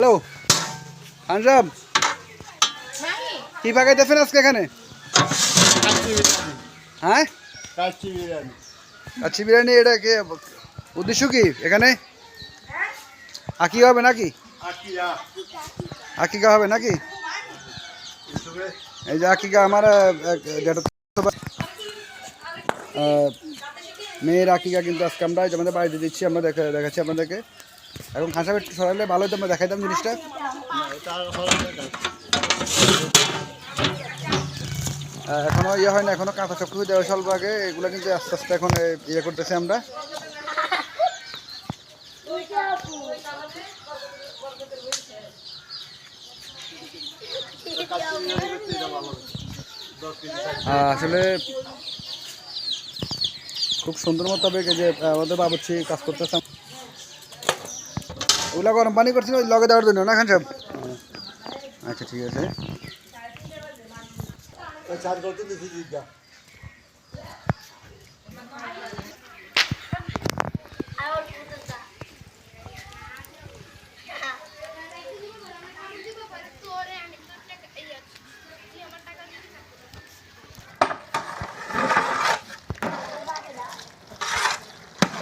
Hello হানসাব কি পাকাইতেছেন আজকে এখানে? হ্যাঁ? আচ্ছা বিরিয়ানি, এটা কি উদ্দেশ্য কি এখানে? আকি হবে নাকি? আকিকা হবে নাকি? এই যে আকিকা আমার মেয়ের আকিকা কিন্তু আজকে আমরা আমাদের বাড়িতে দিচ্ছি, আমরা দেখা দেখাচ্ছি আপনাদেরকে। এখন খাঁসা একটু সরালে ভালো হতো আমরা দেখাইতাম জিনিসটা। আহ, এখনও ইয়ে হয় না এখনও কাঁথা চক্র দেওয়া স্বল্প আগে এগুলো কিন্তু আস্তে আস্তে এখন ইয়ে করতেছি আমরা। আসলে খুব সুন্দর মতো হবে যে আমাদের বাবুচ্ছি কাজ করতেছে। ওগুলা গরম পানি করছি ওই লগে দেওয়ার জন্য, না, খান সাহেব? আচ্ছা ঠিক আছে।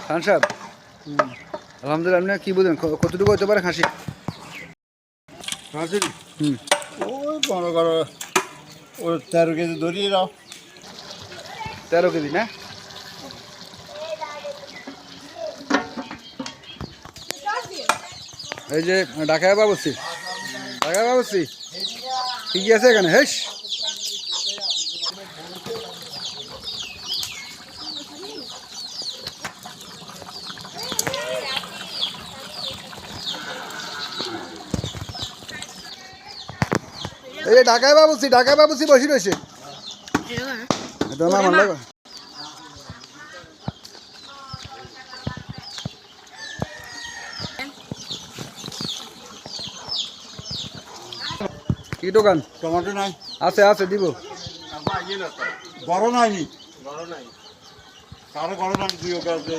খান সাহেব? আলহামদুলিল্লাহ আপনি কি ক- কতটুকু হতে পারে খাসি? হুম। ওই মনে করো ওই তেরো কেজি ধরিয়ে দাও। তেরো কেজি না? এই যে ঢাকায় বাবুসি ঢাকায় বাবুসি কি আছে এখানে হেস এই যে ঢাকায় বাবুসি ঢাকায় বাবুসি বসি রয়েছে কি দোকান টমেটো নাই আছে আছে দিব বড় নাই নি কারও বড় নাই দুই কাছে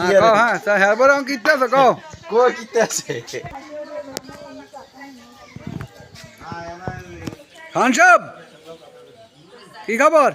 হ্যাঁ হ্যাঁ হ্যাঁ বড় অঙ্ক কিনতে আছে কও কই আছে খান সাহেব কি খবর?